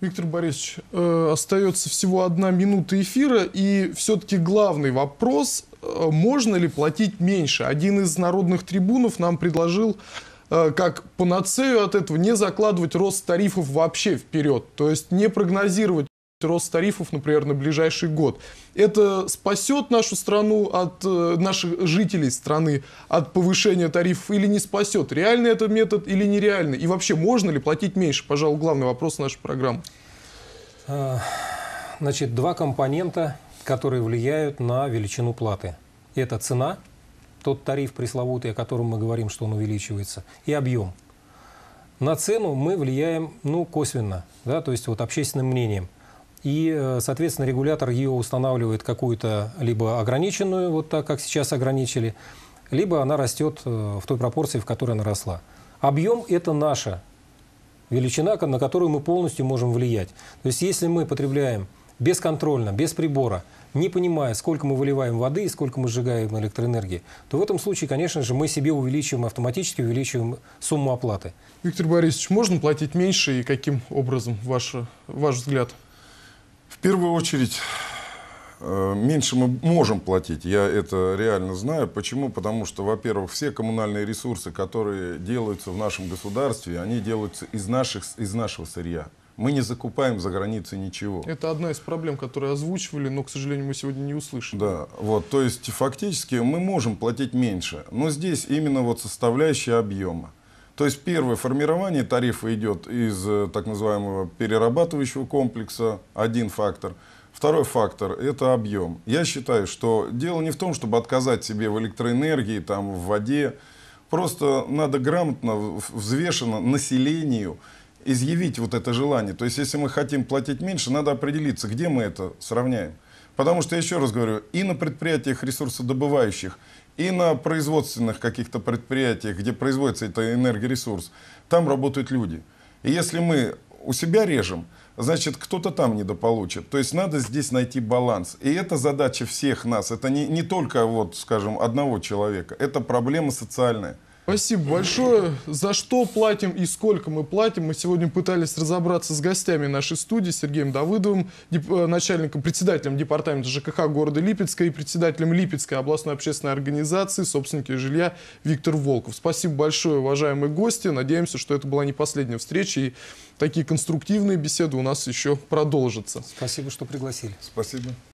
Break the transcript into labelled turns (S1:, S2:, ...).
S1: Виктор Борисович, э, остается всего одна минута эфира, и все-таки главный вопрос, э, можно ли платить меньше? Один из народных трибунов нам предложил, э, как панацею от этого, не закладывать рост тарифов вообще вперед, то есть не прогнозировать рост тарифов, например, на ближайший год. Это спасет нашу страну от э, наших жителей страны от повышения тарифов или не спасет? Реальный это метод или нереальный? И вообще, можно ли платить меньше? Пожалуй, главный вопрос нашей программы.
S2: А, значит, два компонента, которые влияют на величину платы. Это цена, тот тариф пресловутый, о котором мы говорим, что он увеличивается, и объем. На цену мы влияем, ну, косвенно, да, то есть вот общественным мнением. И, э, соответственно, регулятор ее устанавливает какую-то либо ограниченную, вот так, как сейчас ограничили, либо она растет э, в той пропорции, в которой она росла. Объем – это наша величина, на которую мы полностью можем влиять. То есть, если мы потребляем бесконтрольно, без прибора, не понимая, сколько мы выливаем воды и сколько мы сжигаем электроэнергии, то в этом случае, конечно же, мы себе увеличиваем, автоматически увеличиваем сумму оплаты.
S1: Виктор Борисович, можно платить меньше и каким образом, ваш, ваш взгляд?
S3: В первую очередь, э, меньше мы можем платить, я это реально знаю. Почему? Потому что, во-первых, все коммунальные ресурсы, которые делаются в нашем государстве, они делаются из, наших, из нашего сырья. Мы не закупаем за границей ничего.
S1: Это одна из проблем, которые озвучивали, но, к сожалению, мы сегодня не услышали.
S3: Да, вот, то есть фактически мы можем платить меньше, но здесь именно вот составляющая объема. То есть первое формирование тарифа идет из э, так называемого перерабатывающего комплекса, один фактор. Второй фактор – это объем. Я считаю, что дело не в том, чтобы отказать себе в электроэнергии, там, в воде. Просто надо грамотно, взвешенно населению изъявить вот это желание. То есть, если мы хотим платить меньше, надо определиться, где мы это сравняем. Потому что, еще раз говорю, и на предприятиях ресурсодобывающих, и на производственных каких-то предприятиях, где производится это энергоресурс, там работают люди. И если мы у себя режем, значит, кто-то там недополучит. То есть надо здесь найти баланс. И это задача всех нас. Это не, не только, вот, скажем, одного человека. Это проблема социальная.
S1: Спасибо большое. За что платим и сколько мы платим? Мы сегодня пытались разобраться с гостями нашей студии, Сергеем Давыдовым, э, начальником, председателем департамента ЖКХ города Липецка и председателем Липецкой областной общественной организации собственники жилья Виктор Волков. Спасибо большое, уважаемые гости. Надеемся, что это была не последняя встреча и такие конструктивные беседы у нас еще продолжатся.
S2: Спасибо, что пригласили.
S3: Спасибо.